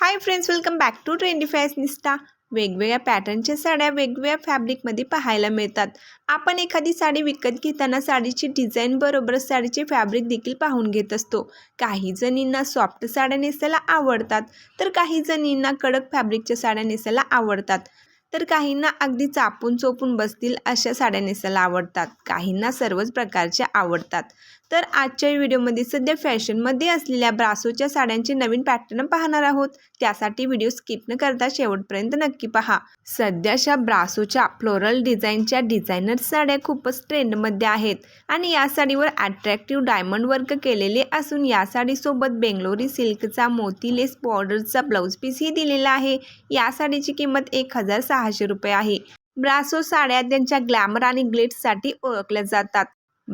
Hi friends welcome back to twenty फायस निस्टा वेगवेगळ्या पॅटर्नच्या साड्या वेगवेगळ्या फॅब्रिकमध्ये पाहायला मिळतात. आपण एखादी साडी विकत घेताना साडीची डिझाईन बरोबरच साडीचे फॅब्रिक देखील पाहून घेत असतो. काही जणींना सॉफ्ट साड्या नेसायला आवडतात तर काही जणींना कडक फॅब्रिकच्या साड्या नेसायला आवडतात. तर काहींना अगदी चापून चोपून बसतील अशा साड्या नेसायला आवडतात. काहींना सर्वच प्रकारच्या आवडतात. तर आजच्या व्हिडिओमध्ये सध्या फॅशनमध्ये असलेल्या ब्रासोच्या साड्यांचे नवीन पॅटर्न पाहणार आहोत. त्यासाठी व्हिडिओ स्किप न करता शेवटपर्यंत नक्की पहा. सध्याच्या ब्रासोच्या फ्लोरल डिझाईनच्या डिझायनर साड्या खूपच ट्रेंडमध्ये आहेत आणि या साडीवर अट्रॅक्टिव्ह डायमंड वर्क केलेले असून या साडीसोबत बेंगलोरी सिल्कचा मोती लेस बॉर्डरचा ब्लाऊज पीसही दिलेला आहे. या साडीची किंमत एक हजार सहाशे रुपये आहे. ब्रासो साड्या त्यांच्या ग्लॅमर आणि ग्लिट्ससाठी ओळखल्या जातात.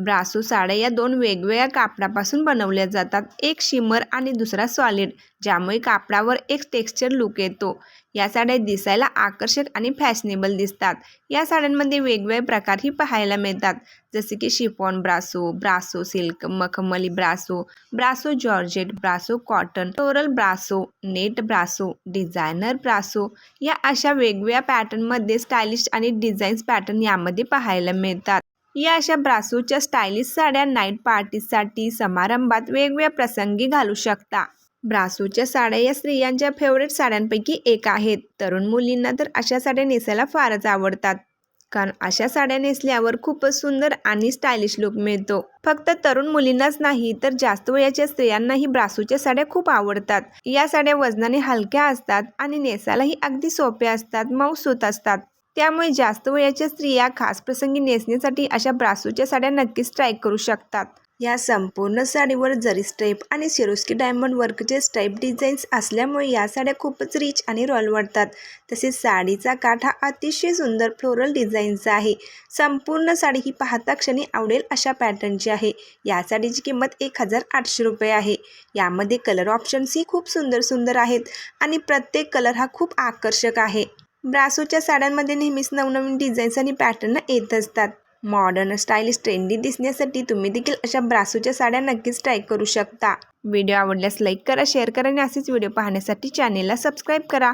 ब्रासो साड्या या दोन वेगवेगळ्या कापडापासून बनवल्या जातात. एक शिमर आणि दुसरा सॉलिड ज्यामुळे कापडावर एक टेक्स्चर लुक येतो. या साड्या दिसायला आकर्षक आणि फॅशनेबल दिसतात. या साड्यांमध्ये वेगवेगळे प्रकारही पाहायला मिळतात. जसे की शिफॉन ब्रासो ब्रासो सिल्क मखमली brasso brasso georgette brasso cotton टोरल brasso net brasso designer brasso. या अशा वेगवेगळ्या पॅटर्नमध्ये स्टायलिश आणि डिझाईन्स पॅटर्न यामध्ये पाहायला मिळतात. या अशा ब्रासूच्या स्टायलिश साड्या नाईट पार्टीसाठी समारंभात वेगवेगळ्या प्रसंगी घालू शकता. ब्रासूच्या साड्या या स्त्रियांच्या फेवरेट साड्यांपैकी एक आहेत. तरुण मुलींना तर अशा साड्या नेसायला फारच आवडतात. कारण अशा साड्या नेसल्यावर खूपच सुंदर आणि स्टायलिश लुक मिळतो. फक्त तरुण मुलींनाच नाही तर जास्त वयाच्या स्त्रियांनाही ब्रासूच्या साड्या खूप आवडतात. या साड्या वजनाने हलक्या असतात आणि नेसायलाही अगदी सोप्या असतात मऊसूत असतात. त्यामुळे जास्त वयाच्या स्त्रिया खास प्रसंगी नेसण्यासाठी अशा ब्रासूच्या साड्या नक्कीच ट्राय करू शकतात. या संपूर्ण साडीवर जरी स्टेप आणि शिरोस्की डायमंड वर्कचे स्टेप डिझाईन्स असल्यामुळे या साड्या खूपच रिच आणि रॉयल वाटतात. तसेच साडीचा काठ हा अतिशय सुंदर फ्लोरल डिझाईनचा आहे. संपूर्ण साडी ही पाहता क्षणी आवडेल अशा पॅटर्नची आहे. या साडीची किंमत एक हजार आठशे रुपये आहे. यामध्ये कलर ऑप्शन्सही खूप सुंदर सुंदर आहेत आणि प्रत्येक कलर हा खूप आकर्षक आहे. ब्रासोच्या साड्यांमध्ये नेहमीच नवनवीन डिझाईन्स आणि पॅटर्न येत असतात. मॉडर्न स्टाईलिश ट्रेंडी दिसण्यासाठी तुम्ही देखील अशा ब्रासोच्या साड्या नक्कीच ट्राय करू शकता. व्हिडिओ आवडल्यास लाईक करा शेअर करा आणि असेच व्हिडिओ पाहण्यासाठी चॅनेलला सबस्क्राईब करा.